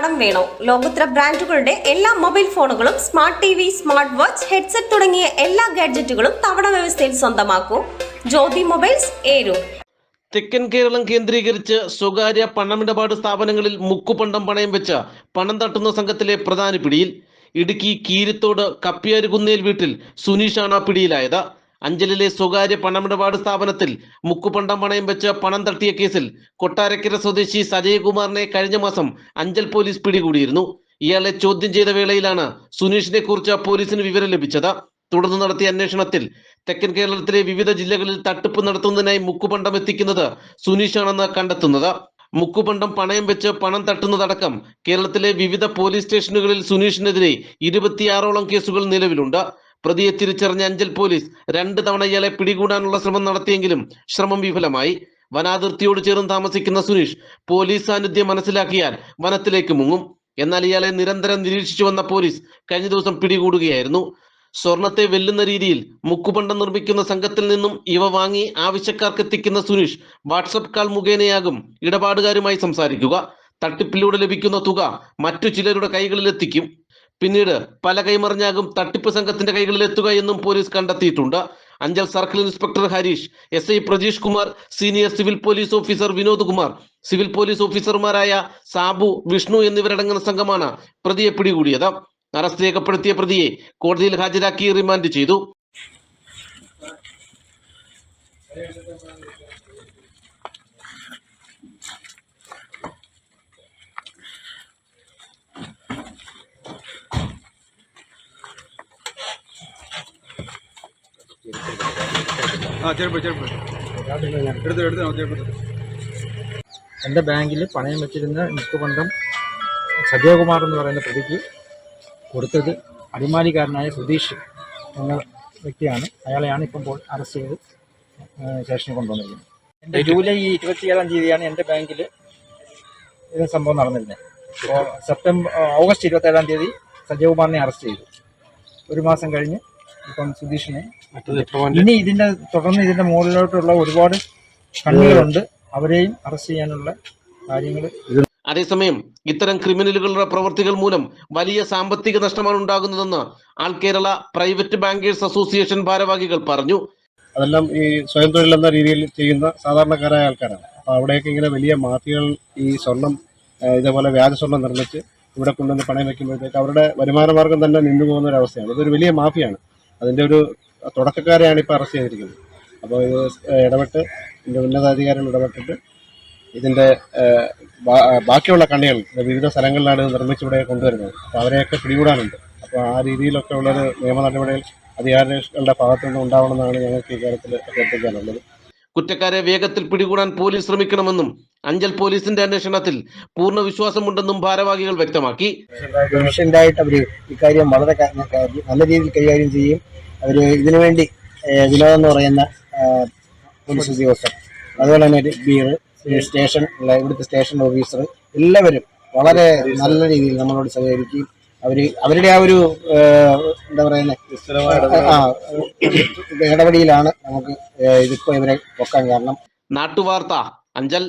കടം വേണോ? ലോകോത്തര ബ്രാൻഡുകളുടെ എല്ലാ മൊബൈൽ ഫോണുകളും smart T V smart watch headset തുടങ്ങിയ എല്ലാ ഗാഡ്ജറ്റുകളും തവണ വ്യവസ്ഥയിൽ സ്വന്തമാക്കൂ. ജ്യോതി മൊബൈൽസ് ഏരു തെക്കൻ കേരളം കേന്ദ്രീകരിച്ച് സ്വകാര്യ പണമിടപാട് സ്ഥാപനങ്ങളിൽ മുക്കുപണ്ടം പണയം വെച്ച് പണം തട്ടുന്ന സംഘത്തിലെ പ്രധാന പിടിയിൽ ഇടുക്കി കീരിത്തോട് കപ്പിയാരുകുന്നേൽ വീട്ടിൽ സുനീഷാണ് പിടിയിലായത്. അഞ്ചലിലെ സ്വകാര്യ പണമിടപാട് സ്ഥാപനത്തിൽ മുക്കുപണ്ടം പണയം വെച്ച് പണം തട്ടിയ കേസിൽ കൊട്ടാരക്കര സ്വദേശി സജയകുമാറിനെ കഴിഞ്ഞ മാസം അഞ്ചൽ പോലീസ് പിടികൂടിയിരുന്നു. ഇയാളെ ചോദ്യം ചെയ്ത വേളയിലാണ് സുനീഷിനെ കുറിച്ച് പോലീസിന് വിവരം ലഭിച്ചത്. തുടർന്ന് നടത്തിയ അന്വേഷണത്തിൽ തെക്കൻ കേരളത്തിലെ വിവിധ ജില്ലകളിൽ തട്ടിപ്പ് നടത്തുന്നതിനായി മുക്കുപണ്ടം എത്തിക്കുന്നത് സുനീഷാണെന്ന് കണ്ടെത്തുന്നത്. മുക്കുപണ്ടം പണയം വെച്ച് പണം തട്ടുന്നതടക്കം കേരളത്തിലെ വിവിധ പോലീസ് സ്റ്റേഷനുകളിൽ സുനീഷിനെതിരെ ഇരുപത്തിയാറോളം കേസുകൾ നിലവിലുണ്ട്. പ്രതിയെ തിരിച്ചറിഞ്ഞ അഞ്ചൽ പോലീസ് രണ്ട് തവണ ഇയാളെ പിടികൂടാനുള്ള ശ്രമം നടത്തിയെങ്കിലും ശ്രമം വിഫലമായി. വനാതിർത്തിയോട് ചേർന്ന് താമസിക്കുന്ന സുനീഷ് പോലീസ് സാന്നിധ്യം മനസ്സിലാക്കിയാൽ വനത്തിലേക്ക് മുങ്ങും. എന്നാൽ ഇയാളെ നിരന്തരം നിരീക്ഷിച്ചു വന്ന പോലീസ് കഴിഞ്ഞ ദിവസം പിടികൂടുകയായിരുന്നു. സ്വർണത്തെ വെല്ലുന്ന രീതിയിൽ മുക്കുപണ്ടം നിർമ്മിക്കുന്ന സംഘത്തിൽ നിന്നും ഇവ വാങ്ങി ആവശ്യക്കാർക്ക് എത്തിക്കുന്ന സുനീഷ് വാട്സപ്പ് കാൾ മുഖേനയാകും ഇടപാടുകാരുമായി സംസാരിക്കുക. തട്ടിപ്പിലൂടെ ലഭിക്കുന്ന തുക മറ്റു ചിലരുടെ കൈകളിൽ എത്തിക്കും പിന്നീട് പല കൈമറിഞ്ഞാകും തട്ടിപ്പ് സംഘത്തിന്റെ കൈകളിൽ എത്തുക എന്നും പോലീസ് കണ്ടെത്തിയിട്ടുണ്ട്. Anchal circle inspector Harish S I Prajeesh Kumar senior civil police officer Vinod Kumar civil police ഓഫീസർമാരായ സാബു വിഷ്ണു എന്നിവരടങ്ങുന്ന സംഘമാണ് പ്രതിയെ പിടികൂടിയത്. അറസ്റ്റ് രേഖപ്പെടുത്തിയ പ്രതിയെ കോടതിയിൽ ഹാജരാക്കി റിമാൻഡ് ചെയ്തു. ആ ചെരുപ്പ് ചെരുപ്പ് എടുത്ത് എടുത്ത് ചെരുപ്പ് എന്റെ ബാങ്കിൽ പണയം വെച്ചിരുന്ന മുക്കുപണ്ടം സജയകുമാർ എന്ന് പറയുന്ന പ്രതിക്ക് കൊടുത്തത് അടിമാലിക്കാരനായ സുധീഷ് എന്ന വ്യക്തിയാണ്. അയാളെയാണ് ഇപ്പം ഇപ്പോൾ അറസ്റ്റ് ചെയ്ത് സ്റ്റേഷനിൽ കൊണ്ടുവന്നിരിക്കുന്നത്. എന്റെ ജൂലൈ ഇരുപത്തിയേഴാം തീയതിയാണ് എന്റെ ബാങ്കിൽ ഇത് സംഭവം നടന്നിരുന്നത്. അപ്പോൾ സെപ്റ്റംബർ ഓഗസ്റ്റ് ഇരുപത്തേഴാം തീയതി സജയകുമാറിനെ അറസ്റ്റ് ചെയ്തു. ഒരു മാസം കഴിഞ്ഞ് ഇപ്പം സുധീഷിനെ ഇനി ഇതിന്റെ തുടർന്ന് ഇതിന്റെ മുകളിലോട്ടുള്ള ഒരുപാട് കണ്ണികളുണ്ട്. അവരെയും അറസ്റ്റ് ചെയ്യാനുള്ള കാര്യങ്ങൾ അതേസമയം ഇത്തരം ക്രിമിനലുകളുടെ പ്രവർത്തികൾ മൂലം വലിയ സാമ്പത്തിക നഷ്ടമാണ് ഉണ്ടാകുന്നതെന്ന് all Kerala private bankers association ഭാരവാഹികൾ പറഞ്ഞു. അതെല്ലാം ഈ സ്വയം തൊഴിൽ എന്ന രീതിയിൽ ചെയ്യുന്ന സാധാരണക്കാരായ ആൾക്കാരാണ്. അപ്പോൾ അവിടെയൊക്കെ ഇങ്ങനെ വലിയ മാഫിയകൾ ഈ സ്വർണം ഇതേപോലെ വ്യാജ സ്വർണം നിർമ്മിച്ച് ഇവിടെ കൊണ്ടുവന്ന് പണയം വെക്കുമ്പോഴത്തേക്ക് അവരുടെ വരുമാന മാർഗം തന്നെ നിന്നു പോകുന്ന ഒരു അവസ്ഥയാണ്. ഇതൊരു വലിയ മാഫിയാണ്. അതിന്റെ ഒരു തുടക്കക്കാരെയാണ് ഇപ്പോൾ അറസ്റ്റ് ചെയ്തിരിക്കുന്നത്. അപ്പോൾ ഇത് ഇടപെട്ട് ഇതിന്റെ ഉന്നതാധികാരികൾ ഇടപെട്ടിട്ട് ഇതിന്റെ ബാക്കിയുള്ള കണ്ണികൾ വിവിധ സ്ഥലങ്ങളിലാണ് ഇത് നിർമ്മിച്ച് ഇവിടെ കൊണ്ടുവരുന്നത്. അപ്പോൾ അവരെയൊക്കെ പിടികൂടാനുണ്ട്. അപ്പോൾ ആ രീതിയിലൊക്കെ ഉള്ളൊരു നിയമ നടപടികൾ അധികാരികളുടെ ഭാഗത്തു നിന്ന് ഉണ്ടാവണമെന്നാണ് ഞങ്ങൾക്ക് ഇക്കാര്യത്തിൽ അഭ്യർത്ഥിക്കാനുള്ളത്. കുറ്റക്കാരെ വേഗത്തിൽ പിടികൂടാൻ പോലീസ് ശ്രമിക്കണമെന്നും അഞ്ചൽ പോലീസിന്റെ അന്വേഷണത്തിൽ പൂർണ വിശ്വാസമുണ്ടെന്നും ഭാരവാഹികൾ വ്യക്തമാക്കി. അവർ ഇക്കാര്യം വളരെ നല്ല രീതിയിൽ കൈകാര്യം ചെയ്യും. അവർ ഇതിനു വേണ്ടി വിനോദം എന്ന് പറയുന്ന പോലീസ് ഉദ്യോഗസ്ഥർ അതുപോലെ തന്നെ ബീർ സ്റ്റേഷൻ ഇവിടുത്തെ സ്റ്റേഷൻ ഓഫീസർ എല്ലാവരും വളരെ നല്ല രീതിയിൽ നമ്മളോട് സഹകരിക്കുകയും അവർ അവരുടെ ആ ഒരു എന്താ പറയുന്നത് ആ നമുക്ക് ഇതിപ്പോ ഇവരെ പൊക്കാൻ കാരണം. നാട്ടുവാർത്ത അഞ്ചൽ